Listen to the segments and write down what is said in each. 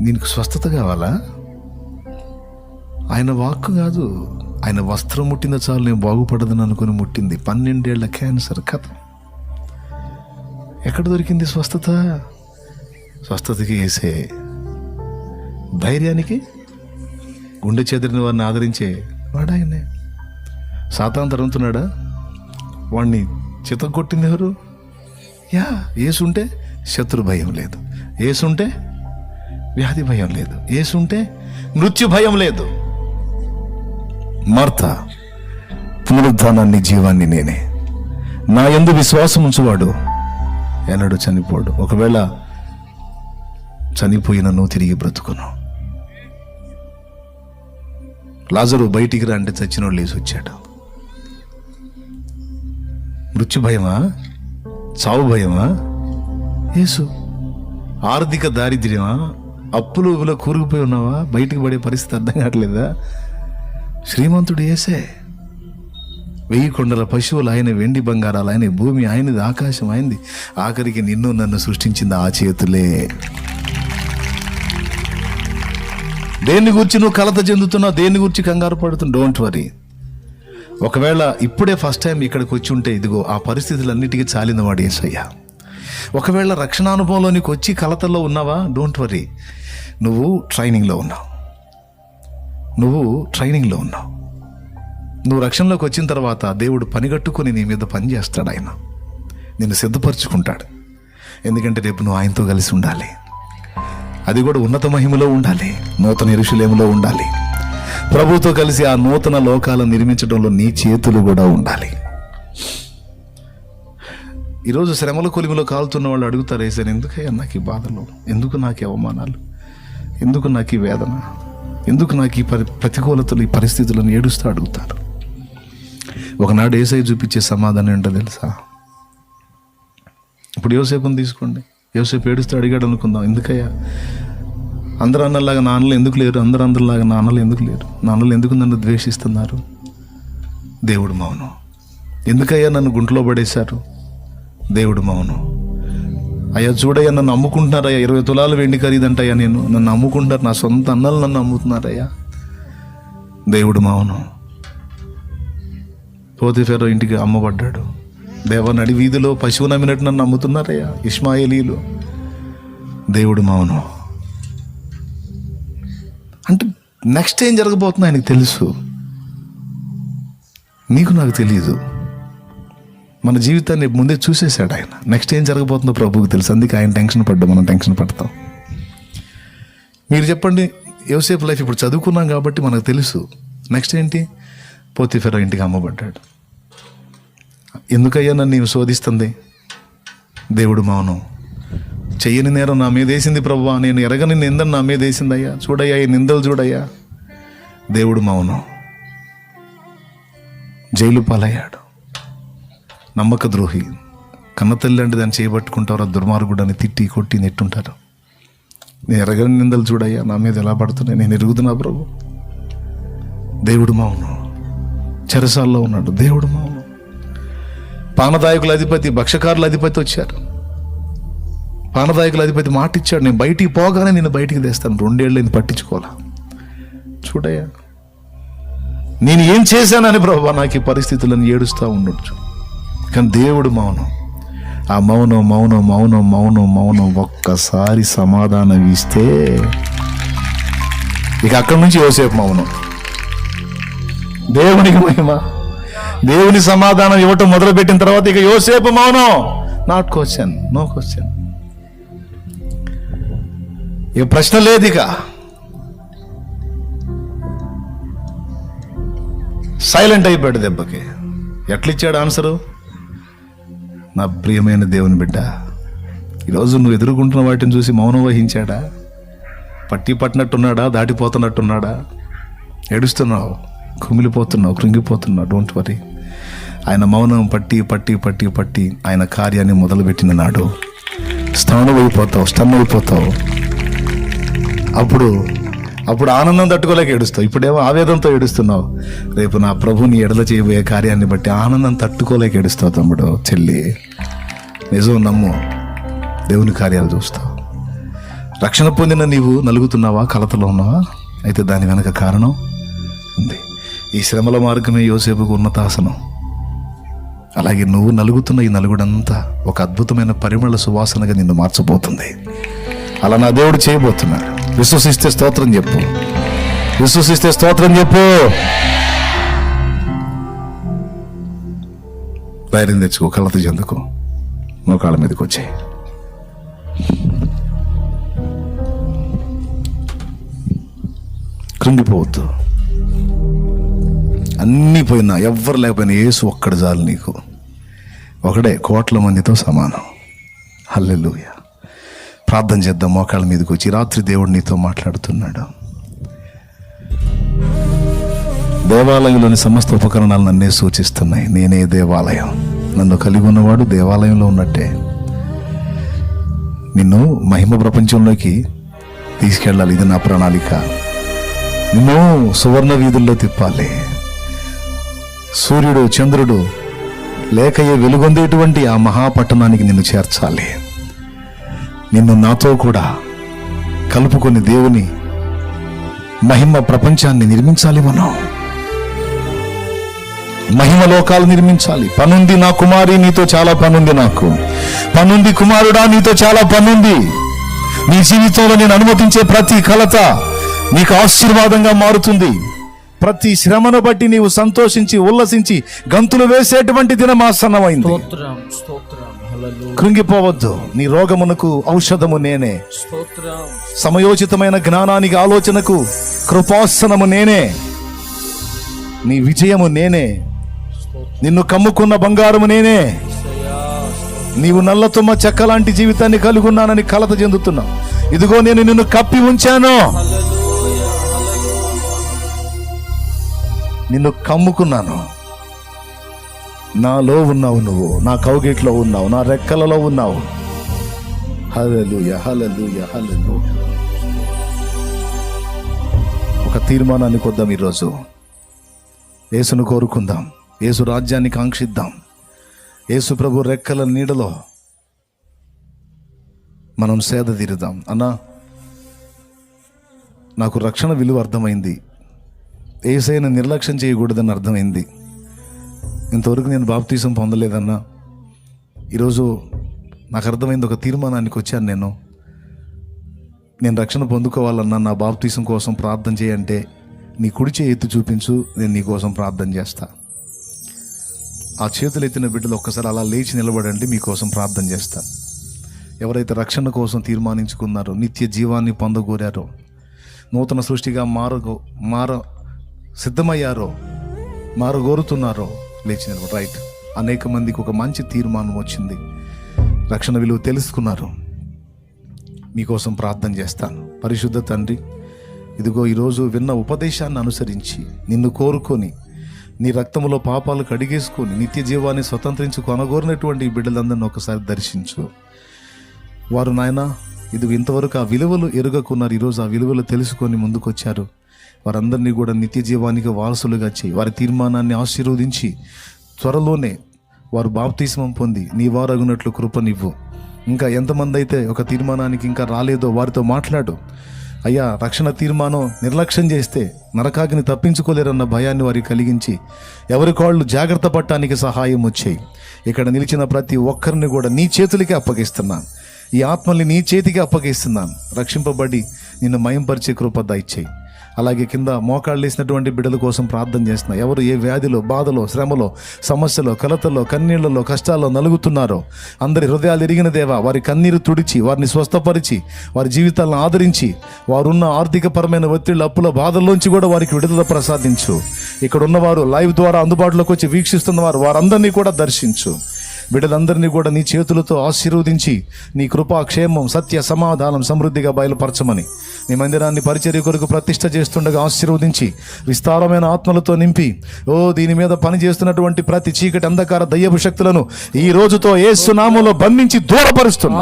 నీకు స్వస్థత కావాలా? ఆయన వాక్కు కాదు. ఆయన వస్త్రం ముట్టిన చాలు నేను బాగుపడదని అనుకుని ముట్టింది. పన్నెండేళ్ళ క్యాన్సర్ కథ. ఎక్కడ దొరికింది స్వస్థత? స్వస్థతకి వేసే ధైర్యానికి గుండె చెదిరిన వారిని ఆదరించే వాడాయనే. సాతాన్ తరుగుతున్నాడా వాడిని చితగొట్టింది ఎవరు? యా ఏసుంటే శత్రు భయం లేదు. ఏసుంటే వ్యాధి భయం లేదు. ఏసుంటే మృత్యు భయం లేదు. మర్త పునరుద్ధానాన్ని జీవాన్ని నేనే. నా ఎందు విశ్వాసం ఉంచువాడు. ఎన్నడూ చనిపోడు. ఒకవేళ చనిపోయినను తిరిగి బ్రతుకును. లాజరు బయటికి రా అంటే చచ్చిన లేచి వచ్చాడు మృత్యు భయమా? చావు భయమా? యేసు ఆర్థిక దారిద్ర్యమా? అప్పులు ఇలా కూరుకుపోయి ఉన్నావా? బయటికి పడే పరిస్థితి అర్థం కావట్లేదా? శ్రీమంతుడు ఏసే వెయ్యి కొండల పశువులు ఆయన వెండి బంగారాలు ఆయన భూమి ఆయనది ఆకాశం ఆయనది. ఆఖరికి నిన్ను నన్ను సృష్టించింది ఆ చేతులే. దేన్ని గురించి నువ్వు కలత చెందుతున్నావు దేన్ని గురించి కంగారు పడుతున్నావు? డోంట్ వరీ ఒకవేళ ఇప్పుడే ఫస్ట్ టైం ఇక్కడికి వచ్చి ఉంటే ఇదిగో ఆ పరిస్థితులన్నిటికీ చాలిన వాడు ఏసయ్యా ఒకవేళ రక్షణ అనుభవంలోనికి వచ్చి కలతల్లో ఉన్నావా? డోంట్ వరీ నువ్వు ట్రైనింగ్లో ఉన్నావు. నువ్వు ట్రైనింగ్లో ఉన్నావు. నువ్వు రక్షణలోకి వచ్చిన తర్వాత దేవుడు పనిగట్టుకొని నీ మీద పని చేస్తాడు ఆయన. నిన్ను సిద్ధపరచుకుంటాడు. ఎందుకంటే రేపు నువ్వు ఆయనతో కలిసి ఉండాలి. అది కూడా ఉన్నత మహిమలో ఉండాలి. నూతన ఇరుషులేములో ఉండాలి. ప్రభుతో కలిసి ఆ నూతన లోకాలను నిర్మించడంలో నీ చేతులు కూడా ఉండాలి. ఈరోజు శ్రమల కొలిమిలో కాలుతున్న వాళ్ళు అడుగుతారు వేసాను ఎందుకయ్యా నాకు ఈ బాధలు? ఎందుకు నాకు ఈ అవమానాలు? ఎందుకు నాకు ఈ వేదన? ఎందుకు నాకు ఈ పరి ప్రతికూలతలు ఈ పరిస్థితులను ఏడుస్తూ అడుగుతారు? ఒకనాడు ఏసై చూపించే సమాధానం ఏంటో తెలుసా? ఇప్పుడు యోసేపుని తీసుకోండి. యోసేపు ఏడుస్తూ అడిగాడు అనుకుందాం ఎందుకయ్యా? అందరు అన్నలాగా నాన్నలు ఎందుకు లేరు? అందరు అందరిలాగా నాన్నలు ఎందుకు లేరు? నాన్నలు ఎందుకు నన్ను ద్వేషిస్తున్నారు? దేవుడు మౌనం. ఎందుకయ్యా నన్ను గుంట్లో పడేశారు? దేవుడు మౌనం. అయ్యా చూడయ్యా నన్ను అమ్ముకుంటున్నారయ్యా ఇరవై తులాలు వెండి ఖరీదంటయ్యా నేను. నన్ను అమ్ముకుంటారు నా సొంత అన్నలు నన్ను అమ్ముతున్నారయ్యా దేవుడు మౌనం. పోతిఫెరో ఇంటికి అమ్మబడ్డాడు. దేవ నడి వీధిలో పశువు నమ్మినట్టు నన్ను నమ్ముతున్నారయ్యా. ఇస్మాయిలీలు దేవుడు మౌనం. అంటే నెక్స్ట్ ఏం జరగబోతుందో ఆయనకు తెలుసు. నీకు నాకు తెలియదు మన జీవితాన్ని ముందే చూసేశాడు ఆయన. నెక్స్ట్ ఏం జరగబోతుందో ప్రభువుకి తెలుసు. అందుకే ఆయన టెన్షన్ పడ్డా మనం టెన్షన్ పడతాం. మీరు చెప్పండి యోసేపు లైఫ్ ఇప్పుడు చదువుకున్నాం కాబట్టి మనకు తెలుసు. నెక్స్ట్ ఏంటి? పోతిఫెర ఇంటికి అమ్మబడ్డాడు. ఎందుకయ్యా నన్ను నీవు శోధిస్తుంది? దేవుడు మౌనం. చెయ్యని నేరం నా మీద వేసింది ప్రభువా. నేను ఎరగని నిందను నా మీద వేసిందయ్యా. చూడయ్యా ఈ నిందలు చూడయ్యా. దేవుడు మౌనం. జైలు పాలయ్యాడు. నమ్మక ద్రోహి కన్నతల్లి అంటే దాన్ని చేపట్టుకుంటారు ఆ దుర్మార్గుడు అని తిట్టి కొట్టి నెట్టుంటారు. నేను ఎరగని నిందలు చూడయ్యా నా మీద ఎలా పడుతున్నాయి? నేను ఎరుగుతున్నా ప్రభు. దేవుడు మౌనం. చెరసాల్లో ఉన్నాడు. దేవుడు మౌనం. పానదాయకుల అధిపతి భక్షకారుల అధిపతి వచ్చారు. పానదాయకుల అధిపతి మాట ఇచ్చాడు నేను బయటికి పోగానే నేను బయటికి తెస్తాను. రెండేళ్ళు నేను పట్టించుకోవాలా? చూడయ్యా. నేను ఏం చేశానని ప్రభు నాకు ఈ పరిస్థితులను ఏడుస్తూ ఉండొచ్చు. కానీ దేవుడు మౌనం. ఆ మౌనం మౌనం మౌనం మౌనం మౌనం ఒక్కసారి సమాధానం ఇస్తే ఇక అక్కడి నుంచి యోసేపు మౌనం. దేవునికి మహిమ. దేవుని సమాధానం ఇవ్వటం మొదలుపెట్టిన తర్వాత ఇక యోసేపు మౌనం. నాట్ క్వశ్చన్ నో క్వశ్చన్ ఇక ప్రశ్న లేదు ఇక. సైలెంట్ అయిపోయాడు దెబ్బకి. ఎట్లిచ్చాడు ఆన్సరు నా ప్రియమైన దేవుని బిడ్డ ఈరోజు నువ్వు ఎదుర్కొంటున్న వాటిని చూసి మౌనం వహించాడా? పట్టి పట్టినట్టున్నాడా? దాటిపోతున్నట్టున్నాడా? ఏడుస్తున్నావు కుమిలిపోతున్నావు కృంగిపోతున్నావు డోంట్ వరీ ఆయన మౌనం పట్టి పట్టి పట్టి పట్టి ఆయన కార్యాన్ని మొదలుపెట్టిన నాడు స్థానమైపోతావు అయిపోతావు స్టన్ అయిపోతావు. అప్పుడు అప్పుడు ఆనందం తట్టుకోలేక ఏడుస్తావు. ఇప్పుడేమో ఆవేదంతో ఏడుస్తున్నావు. రేపు నా ప్రభుని ఎడల చేయబోయే కార్యాన్ని బట్టి ఆనందం తట్టుకోలేక ఏడుస్తావు తమ్ముడు చెల్లి. నిజం నమ్ము. దేవుని కార్యాలు చూస్తావు. రక్షణ పొందిన నీవు నలుగుతున్నావా? కలతలో ఉన్నావా? అయితే దాని వెనక కారణం ఉంది. ఈ శ్రమల మార్గమే యోసేపుకు ఉన్నతాసనం. అలాగే నువ్వు నలుగుతున్న ఈ నలుగుడంతా ఒక అద్భుతమైన పరిమళ సువాసనగా నిన్ను మార్చబోతుంది. అలా నా దేవుడు చేయబోతున్నాడు. విశ్వసిస్తే స్తోత్రం చెప్పు. విశ్వసిస్తే స్తోత్రం చెప్పు. ధైర్యం తెచ్చుకో కలత చెందుకో. మోకాళ్ళ మీదకి వచ్చాయి. కృంగిపోవద్దు. అన్నీ పోయినా ఎవ్వరు లేకపోయినా ఏసు ఒక్కడు చాలు నీకు. ఒకడే కోట్ల మందితో సమానం. హల్లెలుయ. ప్రార్థన చేద్దాం మోకాళ్ళ మీదకి వచ్చి. రాత్రి దేవుడు నీతో మాట్లాడుతున్నాడు. దేవాలయంలోని సమస్త ఉపకరణాలు నన్నే సూచిస్తున్నాయి. నేనే దేవాలయం. నన్ను కలిగి ఉన్నవాడు దేవాలయంలో ఉన్నట్టే. నిన్ను మహిమ ప్రపంచంలోకి తీసుకెళ్ళాలి. ఇది నా ప్రణాళిక. నిన్ను సువర్ణ వీధుల్లో తిప్పాలి. సూర్యుడు చంద్రుడు లేకయ్యే వెలుగొందేటువంటి ఆ మహాపట్టణానికి నిన్ను చేర్చాలి. నిన్ను నాతో కూడా కలుపుకొని దేవుని మహిమ ప్రపంచాన్ని నిర్మించాలి మనం. మహిమ లోకాలు నిర్మించాలి. పనుంది నా కుమారి నీతో చాలా పనుంది నాకు. పనుంది కుమారుడా నీతో చాలా పనుంది. నీ జీవితంలో నేను అనుమతించే ప్రతి కలత నీకు ఆశీర్వాదంగా మారుతుంది. ప్రతి శ్రమను బట్టి నీవు సంతోషించి ఉల్లసించి గంతులు వేసేటువంటి దినం ఆసన్నమైంది. కృంగిపోవద్దు. నీ రోగమునకు ఔషధము నేనే. సమయోచితమైన జ్ఞానానికి ఆలోచనకు కృపాసనము నేనే. నీ విజయము నేనే. నిన్ను కమ్ముకున్న బంగారము నేనే. నీవు నల్లతుమ్మ చెక్క లాంటి జీవితాన్ని కలిగి ఉన్నానని కలత చెందుతున్నావు. ఇదిగో నేను నిన్ను కప్పి ఉంచాను. నిన్ను కమ్ముకున్నాను. నాలో ఉన్నావు నువ్వు నా కౌగిట్లో ఉన్నావు నా రెక్కలలో ఉన్నావు. హలలు హల్లెలూయా హల్లెలూయా. ఒక తీర్మానాన్ని కొద్దాం ఈరోజు. యేసును కోరుకుందాం. యేసు రాజ్యాన్ని కాంక్షిద్దాం. యేసు ప్రభు రెక్కల నీడలో మనం సేద తీరుదాం. అన్నా నాకు రక్షణ విలువ అర్థమైంది. ఏసైనా నిర్లక్ష్యం చేయకూడదని అర్థమైంది. ఇంతవరకు నేను బాప్తీసం పొందలేదన్నా. ఈరోజు నాకు అర్థమైంది ఒక తీర్మానానికి వచ్చాను నేను. నేను రక్షణ పొందుకోవాలన్నా నా బాప్తీసం కోసం ప్రార్థన చేయంటే నీ కుడి చేయి ఎత్తి చూపించు నేను నీ కోసం ప్రార్థన చేస్తాను ఆ చేతులు ఎత్తిన బిడ్డలు ఒక్కసారి అలా లేచి నిలబడండి మీకోసం ప్రార్థన చేస్తాను. ఎవరైతే రక్షణ కోసం తీర్మానించుకున్నారో నిత్య జీవాన్ని పొందగోరారో నూతన సృష్టిగా మారగో మార సిద్ధమయ్యారో మారగోరుతున్నారో లేచి నిలబడి. రైట్. అనేక మందికి ఒక మంచి తీర్మానం వచ్చింది. రక్షణ విలువ తెలుసుకున్నారు. మీకోసం ప్రార్థన చేస్తాను. పరిశుద్ధ తండ్రి ఇదిగో ఈరోజు విన్న ఉపదేశాన్ని అనుసరించి నిన్ను కోరుకొని నీ రక్తములో పాపాలు కడిగేసుకొని నిత్య జీవాన్ని స్వతంత్రించి కొనగోరినటువంటి ఈ బిడ్డలందరినీ ఒకసారి దర్శించు. వారు నాయన ఇది ఇంతవరకు ఆ విలువలు ఎరుగకున్నారు. ఈరోజు ఆ విలువలు తెలుసుకొని ముందుకొచ్చారు. వారందరినీ కూడా నిత్య జీవానికి వారసులుగా చేయి. వారి తీర్మానాన్ని ఆశీర్వదించి త్వరలోనే వారు బాప్తిస్మం పొంది నీ వారగునట్లు కృపనివ్వు. ఇంకా ఎంతమంది అయితే ఒక తీర్మానానికి ఇంకా రాలేదో వారితో మాట్లాడు. అయ్యా రక్షణ తీర్మానం నిర్లక్ష్యం చేస్తే నరకాగ్ని తప్పించుకోలేరన్న భయాన్ని వారికి కలిగించి ఎవరి కాళ్ళు జాగ్రత్త పట్టడానికి సహాయం వచ్చాయి. ఇక్కడ నిలిచిన ప్రతి ఒక్కరిని కూడా నీ చేతులకే అప్పగిస్తున్నాను. ఈ ఆత్మల్ని నీ చేతికి అప్పగిస్తున్నాను. రక్షింపబడి నిన్ను మయంపరిచే కృప దయచేయి. అలాగే కింద మోకాళ్ళు వేసినటువంటి బిడ్డల కోసం ప్రార్థన చేస్తున్నా. ఎవరు ఏ వ్యాధిలో బాధలో శ్రమలో సమస్యలో కలతల్లో కన్నీళ్ళలో కష్టాల్లో నలుగుతున్నారో అందరి హృదయాలు ఎరిగిన దేవా వారి కన్నీరు తుడిచి వారిని స్వస్థపరిచి వారి జీవితాలను ఆదరించి వారున్న ఆర్థికపరమైన ఒత్తిళ్ళ అప్పుల బాధల్లోంచి కూడా వారికి విడుదల ప్రసాదించు. ఇక్కడ ఉన్నవారు లైవ్ ద్వారా అందుబాటులోకి వచ్చి వీక్షిస్తున్న వారు వారందరినీ కూడా దర్శించు. బిడ్డలందరినీ కూడా నీ చేతులతో ఆశీర్వదించి నీ కృపా క్షేమం సత్య సమాధానం సమృద్ధిగా బయలుపరచమని నీ మందిరాన్ని పరిచర్య కొరకు ప్రతిష్ట చేస్తుండగా ఆశీర్వదించి విస్తారమైన ఆత్మలతో నింపి ఓ దీని మీద పని చేస్తున్నటువంటి ప్రతి చీకటి అంధకార దయ్యపు శక్తులను ఈ రోజుతో ఏ సునామంలో బంధించి దూరపరుస్తున్నా.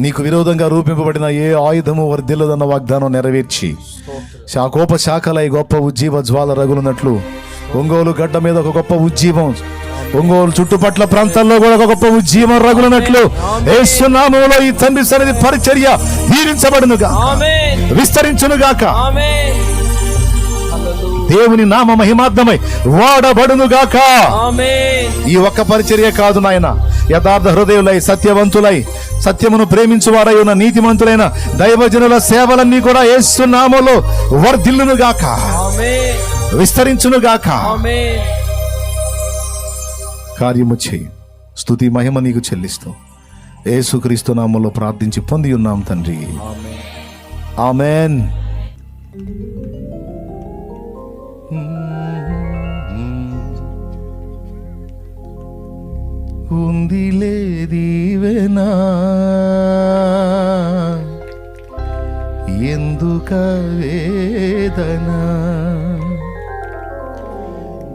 నీకు విరోధంగా రూపింపబడిన ఏ ఆయుధము వర్ధిల్లదన్న వాగ్దానం నెరవేర్చి స్తోత్రం శాకోప శాఖలై గొప్ప ఉజ్జీవ జ్వాల రగులున్నట్లు ఒంగోలు గడ్డ మీద ఒక గొప్ప ఉజ్జీవం. ఒంగోలు చుట్టుపట్ల ప్రాంతాల్లో కూడా ఒక గొప్ప ఉజ్జీవం రగులనట్లు ఏసునామంలో ఈ తండ్రి సన్నిధి పరిచర్య దీవించబడునుగా ఆమేన్ విస్తరించునుగాక. దేవుని నామ మహిమార్థమై వాడబడునుగాక. ఈ ఒక్క పరిచర్య కాదు నాయన. యథార్థ హృదయులై సత్యవంతులై సత్యమును ప్రేమించువారై ఉన్న నీతిమంతులైన దైవజనుల సేవలన్నీ కూడా ఏసునామలో వర్ధిల్లునుగాక. ఆమేన్ విస్తరించునుగాక. కార్యము చేయి. స్తుతి మహిమ నీకు చెల్లిస్తూ. యేసుక్రీస్తు నామంలో ప్రార్థించి పొంది ఉన్నాం తండ్రి. ఆమేన్. ఆమెన్ ఉందిలే దీవెనా ఎందుక వేదన?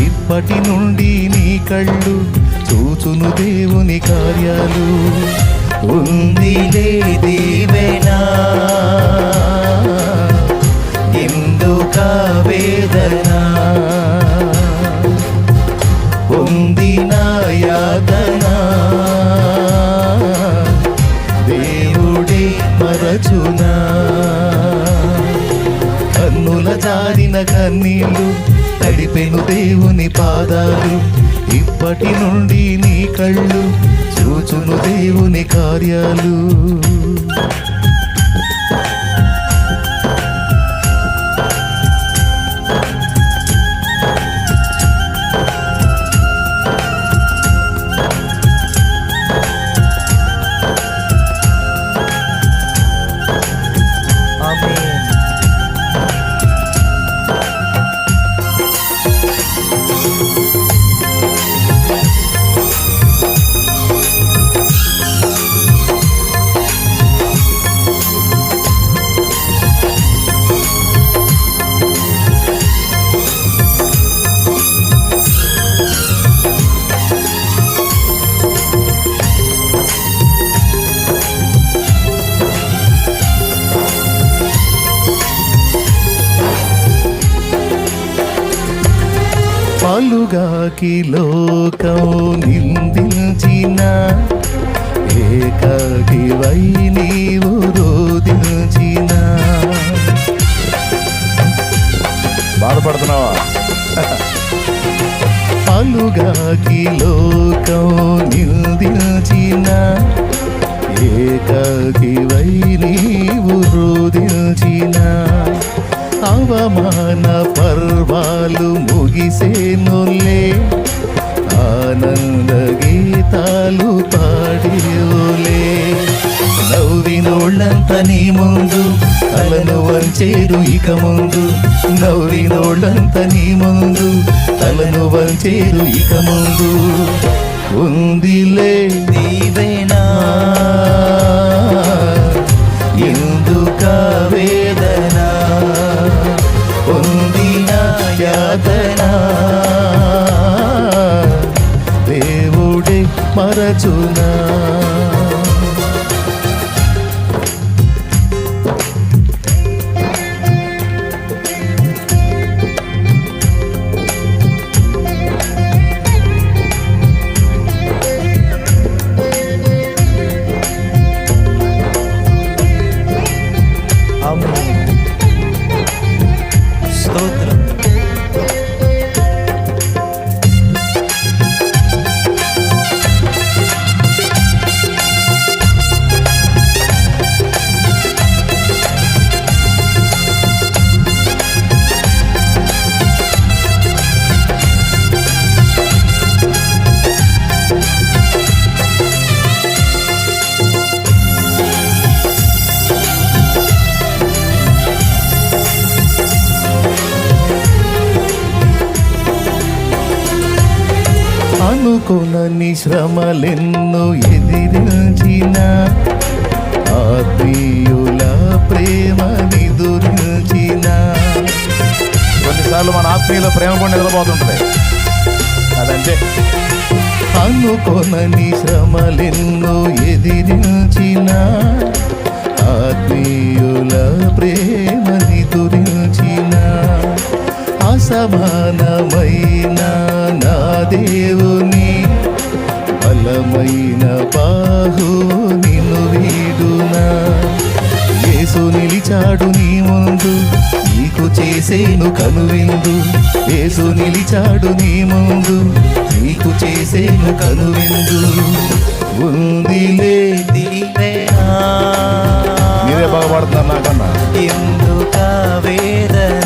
ఇప్పటి నుండి నీ కళ్ళు చూచును దేవుని కార్యాలు. ఉందిలే దీవెనా ఎందుక వేదనా అప్పటి నుండి నీ కళ్ళు చూచును దేవుని కార్యాలు. పలుగాకి లోకం నిందించిన ఏకాకివై నీవు రోదించిన బాధపడుతున్నావా? పలుగాకి లోకం నిందించిన ఏకాకివై నీవు రోదించిన అవమాన పర్వాలు ముగిసేనులే. ఆనంద గీతాలు పాడేవులే నవ్వినోళ్ళంత నీ ముందు తలను వంచేరు ఇక ముందు. నవ్వినోళ్ళంత నీ ముందు తలను వంచేరు ఇక ముందు. ఉందిలే. దీవెనా tonight. అనుకొనని శ్రమలెన్నో ఎదిరించిన ఆత్మీయుల ప్రేమ నిదురించిన కొన్నిసార్లు మన ఆత్మీయుల ప్రేమ కూడా నిద్రపోతుంటుంది. అదంటే అనుకొనని శ్రమలెన్నో ఎదిరించిన ఆత్మీయుల ప్రేమ నిదురించిన అసమానమైన నా దేవుని బలమైన బాహు నిన్ను వీడునా? యేసు నిలిచాడు నీ ముందు నీకు చేసేను కనువిందు. యేసు నిలిచాడు నీ ముందు నీకు చేసేను కనువిందు. ఉందిలే. మీరే బాగుపడుతున్నారు నాకన్నా. ఎందుక వేదన?